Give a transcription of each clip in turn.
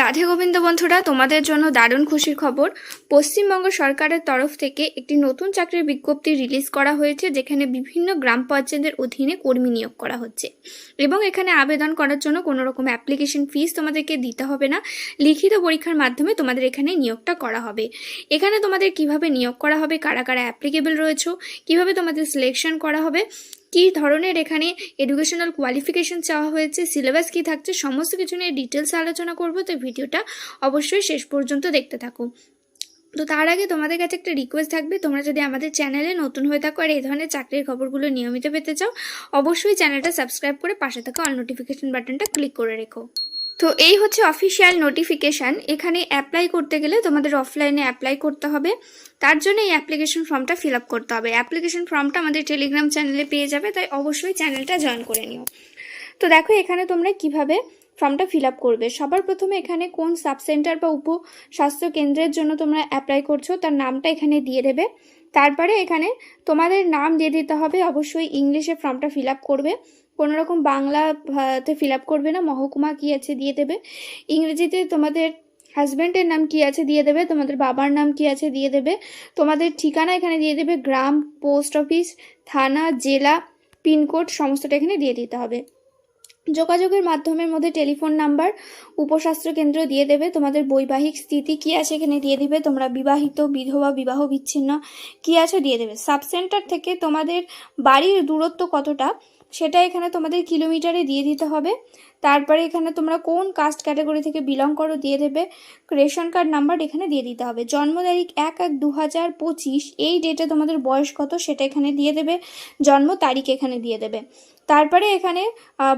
রাধে গোবিন্দ বন্ধুরা, তোমাদের জন্য দারুণ খুশির খবর। পশ্চিমবঙ্গ সরকারের তরফ থেকে একটি নতুন চাকরির বিজ্ঞপ্তি রিলিজ করা হয়েছে, যেখানে বিভিন্ন গ্রাম পঞ্চায়েতের অধীনে কর্মী নিয়োগ করা হচ্ছে। এবং এখানে আবেদন করার জন্য কোনো রকম অ্যাপ্লিকেশন ফিস তোমাদেরকে দিতে হবে না। লিখিত পরীক্ষার মাধ্যমে তোমাদের এখানে নিয়োগটা করা হবে। এখানে তোমাদের কীভাবে নিয়োগ করা হবে, কারা কারা অ্যাপ্লিকেবল রয়েছে, কীভাবে তোমাদের সিলেকশন করা হবে কী ধরনের এখানে এডুকেশনাল কোয়ালিফিকেশন চাওয়া হয়েছে সিলেবাস কী থাকছে, সমস্ত কিছু নিয়ে ডিটেলস আলোচনা করব, তো ভিডিওটা অবশ্যই শেষ পর্যন্ত দেখতে থাকো। তো তার আগে তোমাদের কাছে একটা রিকোয়েস্ট থাকবে, তোমরা যদি আমাদের চ্যানেলে নতুন হয়ে থাকো আর এই ধরনের চাকরির খবরগুলো নিয়মিত পেতে চাও, অবশ্যই চ্যানেলটা সাবস্ক্রাইব করে পাশে থাকা অল নোটিফিকেশন বাটনটা ক্লিক করে রেখো। তো এই হচ্ছে অফিসিয়াল নোটিফিকেশান এখানে অ্যাপ্লাই করতে গেলে তোমাদের অফলাইনে অ্যাপ্লাই করতে হবে। তার জন্য এই অ্যাপ্লিকেশন ফর্মটা ফিল আপ করতে হবে। অ্যাপ্লিকেশন ফর্মটা আমাদের টেলিগ্রাম চ্যানেলে পেয়ে যাবে, তাই অবশ্যই চ্যানেলটা জয়েন করে নিও। তো দেখো এখানে তোমরা কীভাবে ফর্মটা ফিল আপ করবে। সবার প্রথমে এখানে কোন সাব সেন্টার বা উপ স্বাস্থ্য কেন্দ্রের জন্য তোমরা অ্যাপ্লাই করছ, তার নামটা এখানে দিয়ে দেবে। তারপরে এখানে তোমাদের নাম দিয়ে দিতে হবে। অবশ্যই ইংলিশে ফর্মটা ফিল আপ করবে। কোনো রকম বাংলাতে ফিল আপ করবে না, মহকুমা কী আছে দিয়ে দেবে? ইংরেজিতে তোমাদের হাজব্যান্ডের নাম কি আছে দিয়ে দেবে, তোমাদের বাবার নাম কি আছে দিয়ে দেবে, তোমাদের ঠিকানা এখানে দিয়ে দেবে, গ্রাম পোস্ট অফিস থানা, জেলা পিনকোড সমস্তটা এখানে দিয়ে দিতে হবে। যোগাযোগের মাধ্যমের মধ্যে টেলিফোন নাম্বার উপস্বাস্থ্য কেন্দ্র দিয়ে দেবে, তোমাদের বৈবাহিক স্থিতি কী আছে এখানে দিয়ে দিবে, তোমরা বিবাহিত, বিধবা, বিবাহ বিচ্ছিন্ন কী আছে দিয়ে দেবে। সাব সেন্টার থেকে তোমাদের বাড়ির দূরত্ব কতটা? সেটা এখানে তোমাদের কিলোমিটারে দিয়ে দিতে হবে। তারপরে এখানে তোমরা কোন কাস্ট ক্যাটাগরি থেকে বিলং করো দিয়ে দেবে। রেশন কার্ড নাম্বার এখানে দিয়ে দিতে হবে। জন্ম তারিখ এক এক দু হাজার পঁচিশ, এই ডেটে তোমাদের বয়স কত সেটা এখানে দিয়ে দেবে। জন্ম তারিখ এখানে দিয়ে দেবে। তারপরে এখানে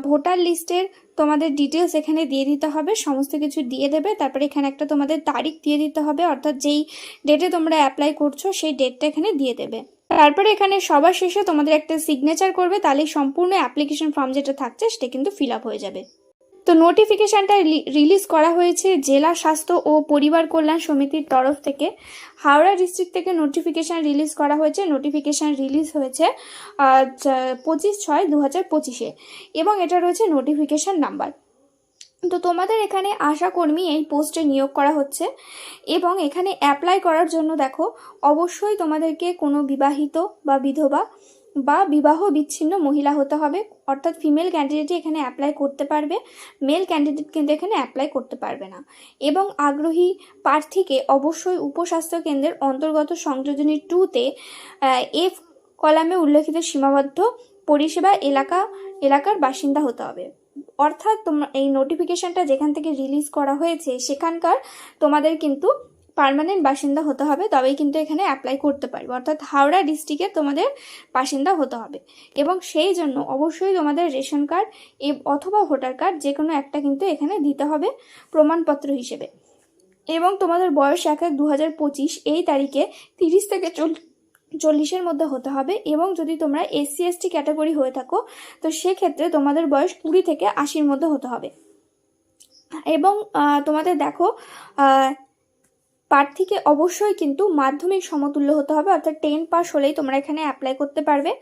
ভোটার লিস্টের তোমাদের ডিটেলস এখানে দিয়ে দিতে হবে। সমস্ত কিছু দিয়ে দেবে। তারপরে এখানে একটা তোমাদের তারিখ দিয়ে দিতে হবে। অর্থাৎ যেই ডেটে তোমরা অ্যাপ্লাই করছ, সেই ডেটটা এখানে দিয়ে দেবে। তারপরে এখানে সবার শেষে তোমাদের একটা সিগনেচার করবে, তাহলে সম্পূর্ণ অ্যাপ্লিকেশন ফর্ম যেটা থাকছে সেটা কিন্তু ফিল আপ হয়ে যাবে। তো নোটিফিকেশানটা রিলিজ করা হয়েছে জেলা স্বাস্থ্য ও পরিবার কল্যাণ সমিতির তরফ থেকে। হাওড়া ডিস্ট্রিক্ট থেকে নোটিফিকেশান রিলিজ করা হয়েছে নোটিফিকেশান রিলিজ হয়েছে পঁচিশ ছয় দু হাজার পঁচিশে। এবং এটা রয়েছে নোটিফিকেশান নাম্বার তো তোমাদের এখানে আশাকর্মী এই পোস্টে নিয়োগ করা হচ্ছে এবং এখানে অ্যাপ্লাই করার জন্য দেখো, অবশ্যই তোমাদেরকে কোনো বিবাহিত বা বিধবা বা বিবাহ বিচ্ছিন্ন মহিলা হতে হবে। অর্থাৎ ফিমেল ক্যান্ডিডেটই এখানে অ্যাপ্লাই করতে পারবে মেল ক্যান্ডিডেট কিন্তু এখানে অ্যাপ্লাই করতে পারবে না। এবং আগ্রহী প্রার্থীকে অবশ্যই উপস্বাস্থ্য কেন্দ্রের অন্তর্গত সংযোজনী টুতে এফ কলামে উল্লেখিত সীমাবদ্ধ পরিষেবা এলাকা, এলাকার বাসিন্দা হতে হবে। অর্থাৎ তোমরা এই নোটিফিকেশনটা যেখান থেকে রিলিজ করা হয়েছে, সেখানকার তোমাদের কিন্তু পারমানেন্ট বাসিন্দা হতে হবে, তবেই কিন্তু এখানে অ্যাপ্লাই করতে পারবে। অর্থাৎ হাওড়া ডিস্ট্রিক্টে তোমাদের বাসিন্দা হতে হবে। এবং সেই জন্য অবশ্যই তোমাদের রেশন কার্ড অথবা ভোটার কার্ড যে কোনো একটা কিন্তু এখানে দিতে হবে প্রমাণপত্র হিসেবে। এবং তোমাদের বয়স এক এক দু এই তারিখে তিরিশ থেকে চল চল্লিশের মধ্যে হতে হবে এবং যদি তোমরা এসসি, এসটি ক্যাটাগরি হয়ে থাকো, তো সেক্ষেত্রে তোমাদের বয়স কুড়ি থেকে আশির মধ্যে হতে হবে। এবং তোমাদের দেখো প্রার্থীকে অবশ্যই কিন্তু মাধ্যমিক সমতুল্য হতে হবে, অর্থাৎ টেন পাস হলেই তোমরা এখানে অ্যাপ্লাই করতে পারবে।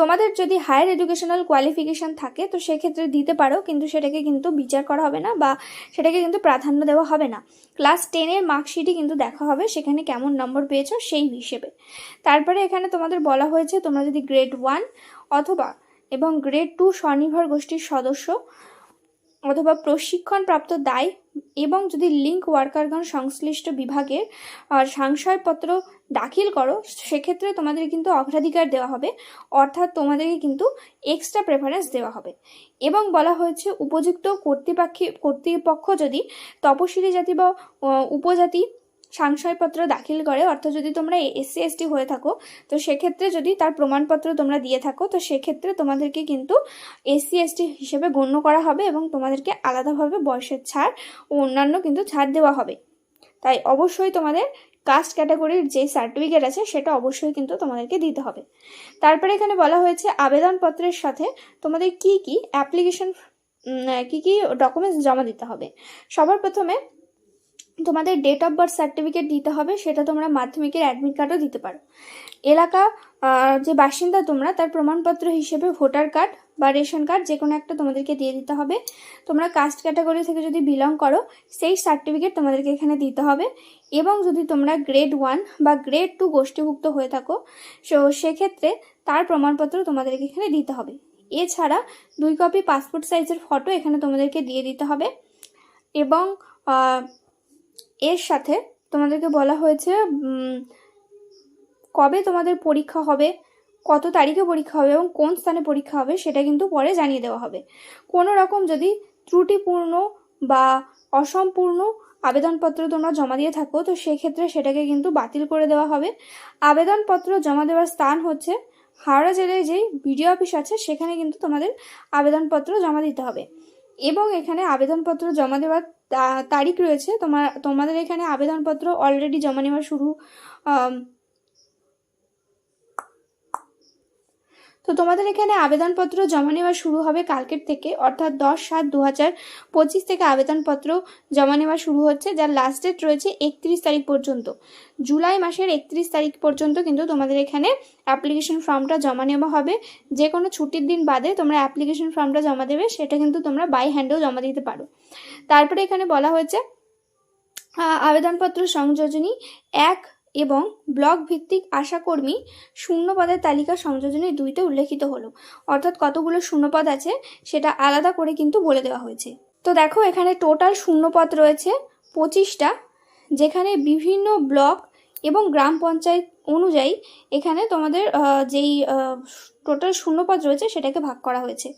তোমাদের যদি হায়ার এডুকেশনাল কোয়ালিফিকেশান থাকে, তো সেক্ষেত্রে দিতে পারো, কিন্তু সেটাকে কিন্তু বিচার করা হবে না বা সেটাকে কিন্তু প্রাধান্য দেওয়া হবে না। ক্লাস টেনের মার্কশিটই কিন্তু দেখা হবে, সেখানে কেমন নম্বর পেয়েছ সেই হিসেবে। তারপরে এখানে তোমাদের বলা হয়েছে, তোমরা যদি গ্রেড ওয়ান অথবা এবং গ্রেড টু স্বনির্ভর গোষ্ঠীর সদস্য অথবা প্রশিক্ষণপ্রাপ্ত দায় এবং যদি লিঙ্ক ওয়ার্কারগণ সংশ্লিষ্ট বিভাগের সংশয়পত্র দাখিল করো, সেক্ষেত্রে তোমাদের কিন্তু অগ্রাধিকার দেওয়া হবে। অর্থাৎ তোমাদেরকে কিন্তু এক্সট্রা প্রেফারেন্স দেওয়া হবে। এবং বলা হয়েছে, উপযুক্ত কর্তৃপক্ষে, কর্তৃপক্ষ যদি তপশিলি জাতি বা উপজাতি সাংশয়পত্র দাখিল করে, অর্থাৎ যদি তোমরা এসসি এসটি হয়ে থাকো, তো সেক্ষেত্রে যদি তার প্রমাণপত্র তোমরা দিয়ে থাকো, তো সেক্ষেত্রে তোমাদেরকে কিন্তু এসসি এসটি হিসেবে গণ্য করা হবে এবং তোমাদেরকে আলাদাভাবে বয়সের ছাড় ও অন্যান্য কিন্তু ছাড় দেওয়া হবে। তাই অবশ্যই তোমাদের কাস্ট ক্যাটাগরির যে সার্টিফিকেট আছে, সেটা অবশ্যই কিন্তু তোমাদেরকে দিতে হবে। তারপরে এখানে বলা হয়েছে আবেদনপত্রের সাথে তোমাদের কি কি অ্যাপ্লিকেশন কি কি ডকুমেন্টস জমা দিতে হবে। সবার প্রথমে তোমাদের ডেট অফ বার্থ সার্টিফিকেট দিতে হবে, সেটা তোমরা মাধ্যমিকের অ্যাডমিট কার্ডও দিতে পারো। এলাকা যে বাসিন্দা তোমরা, তার প্রমাণপত্র হিসেবে ভোটার কার্ড বা রেশন কার্ড যে কোনো একটা তোমাদেরকে দিয়ে দিতে হবে। তোমরা কাস্ট ক্যাটাগরি থেকে যদি বিলং করো, সেই সার্টিফিকেট তোমাদেরকে এখানে দিতে হবে। এবং যদি তোমরা গ্রেড ওয়ান বা গ্রেড টু গোষ্ঠীভুক্ত হয়ে থাকো, সো সেক্ষেত্রে তার প্রমাণপত্র তোমাদেরকে এখানে দিতে হবে। এছাড়া দুই কপি পাসপোর্ট সাইজের ফটো এখানে তোমাদেরকে দিয়ে দিতে হবে। এবং এর সাথে তোমাদেরকে বলা হয়েছে কবে তোমাদের পরীক্ষা হবে, কত তারিখে পরীক্ষা হবে এবং কোন স্থানে পরীক্ষা হবে সেটা কিন্তু পরে জানিয়ে দেওয়া হবে। কোনো রকম যদি ত্রুটিপূর্ণ বা অসম্পূর্ণ আবেদনপত্র তোমরা জমা দিয়ে থাকো, তো সেক্ষেত্রে সেটাকে কিন্তু বাতিল করে দেওয়া হবে। আবেদনপত্র জমা দেওয়ার স্থান হচ্ছে হাওড়া জেলায় যেই বিডিও অফিস আছে, সেখানে কিন্তু তোমাদের আবেদনপত্র জমা দিতে হবে। এবং এখানে আবেদনপত্র জমা দেওয়ার তারিখ রয়েছে। তোমার তোমাদের এখানে আবেদনপত্র অলরেডি জমা নেওয়া শুরু তো তোমাদের এখানে আবেদনপত্র জমা নেওয়া শুরু হবে কালকের থেকে, অর্থাৎ দশ সাত দু হাজার পঁচিশ থেকে আবেদনপত্র জমা নেওয়া শুরু হচ্ছে, যার লাস্ট ডেট রয়েছে একত্রিশ তারিখ পর্যন্ত। জুলাই মাসের একত্রিশ তারিখ পর্যন্ত কিন্তু তোমাদের এখানে অ্যাপ্লিকেশন ফর্মটা জমা নেওয়া হবে। যে কোনো ছুটির দিন বাদে তোমরা অ্যাপ্লিকেশন ফর্মটা জমা দেবে, সেটা কিন্তু তোমরা বাই হ্যান্ডেও জমা দিতে পারো। তারপরে এখানে বলা হয়েছে আবেদনপত্র সংযোজনী এক এবং ব্লক ভিত্তিক আশাকর্মী শূন্য পদের তালিকা সংযোজনী দুইতে উল্লেখিত হলো। অর্থাৎ কতগুলো শূন্যপদ আছে সেটা আলাদা করে কিন্তু বলে দেওয়া হয়েছে। তো দেখো, এখানে টোটাল শূন্যপদ রয়েছে পঁচিশটা, যেখানে বিভিন্ন ব্লক এবং গ্রাম পঞ্চায়েত অনুযায়ী এখানে তোমাদের যেই টোটাল শূন্যপদ রয়েছে সেটাকে ভাগ করা হয়েছে।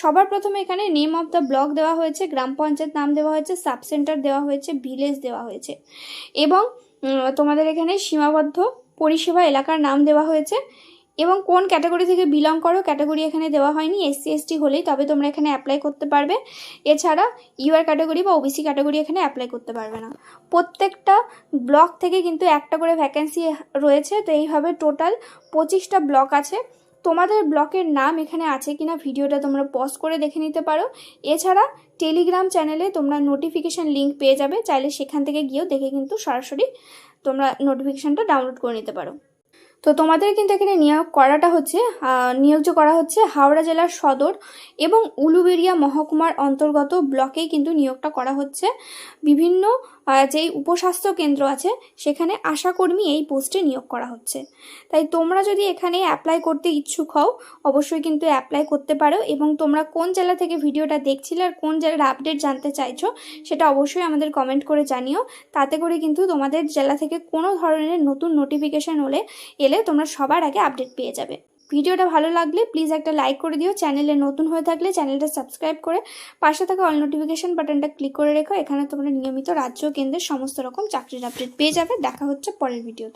সবার প্রথমে এখানে নেম অফ দ্য ব্লক দেওয়া হয়েছে, গ্রাম পঞ্চায়েত নাম দেওয়া হয়েছে, সাব সেন্টার দেওয়া হয়েছে, ভিলেজ দেওয়া হয়েছে। এবং তোমাদের এখানে সীমাবদ্ধ পরিষেবা এলাকার নাম দেওয়া হয়েছে এবং কোন ক্যাটাগরি থেকে বিলং করো ক্যাটাগরি এখানে দেওয়া হয়নি এসসি এসটি হলেই তবে তোমরা এখানে অ্যাপ্লাই করতে পারবে। এছাড়া ইউআর ক্যাটাগরি বা ওবিসি ক্যাটাগরি এখানে অ্যাপ্লাই করতে পারবে না। প্রত্যেকটা ব্লক থেকে কিন্তু একটা করে ভ্যাকেন্সি রয়েছে, তো এইভাবে টোটাল পঁচিশটা ব্লক আছে। তোমাদের ব্লকের নাম এখানে আছে কিনা, ভিডিওটা তোমরা পজ করে দেখে নিতে পারো। এছাড়া টেলিগ্রাম চ্যানেলে তোমরা নোটিফিকেশান লিঙ্ক পেয়ে যাবে। চাইলে সেখান থেকে গিয়েও দেখে কিন্তু সরাসরি তোমরা নোটিফিকেশানটা ডাউনলোড করে নিতে পারো। তো তোমাদের কিন্তু এখানে নিয়োগ করাটা হচ্ছে নিয়োগ করা হচ্ছে হাওড়া জেলার সদর এবং উলুবেরিয়া মহকুমার অন্তর্গত ব্লকেই কিন্তু নিয়োগটা করা হচ্ছে। বিভিন্ন যেই উপস্বাস্থ্য কেন্দ্র আছে, সেখানে আশাকর্মী এই পোস্টে নিয়োগ করা হচ্ছে। তাই তোমরা যদি এখানে অ্যাপ্লাই করতে ইচ্ছুক হও, অবশ্যই কিন্তু অ্যাপ্লাই করতে পারো এবং তোমরা কোন জেলা থেকে ভিডিওটা দেখছিলে আর কোন জেলার আপডেট জানতে চাইছো, সেটা অবশ্যই আমাদের কমেন্ট করে জানিও। তাতে করে কিন্তু তোমাদের জেলা থেকে কোনো ধরনের নতুন নোটিফিকেশান হলে, এলে তোমরা সবার আগে আপডেট পেয়ে যাবে। ভিডিওটা ভালো লাগলে প্লিজ একটা লাইক করে দিও। চ্যানেলে নতুন হয়ে থাকলে চ্যানেলটা সাবস্ক্রাইব করে পাশে থাকা অল নোটিফিকেশান বাটনটা ক্লিক করে রেখো। এখানে তোমরা নিয়মিত রাজ্য, কেন্দ্রের সমস্ত রকম চাকরির আপডেট পেয়ে যাবে। দেখা হচ্ছে পরের ভিডিওতে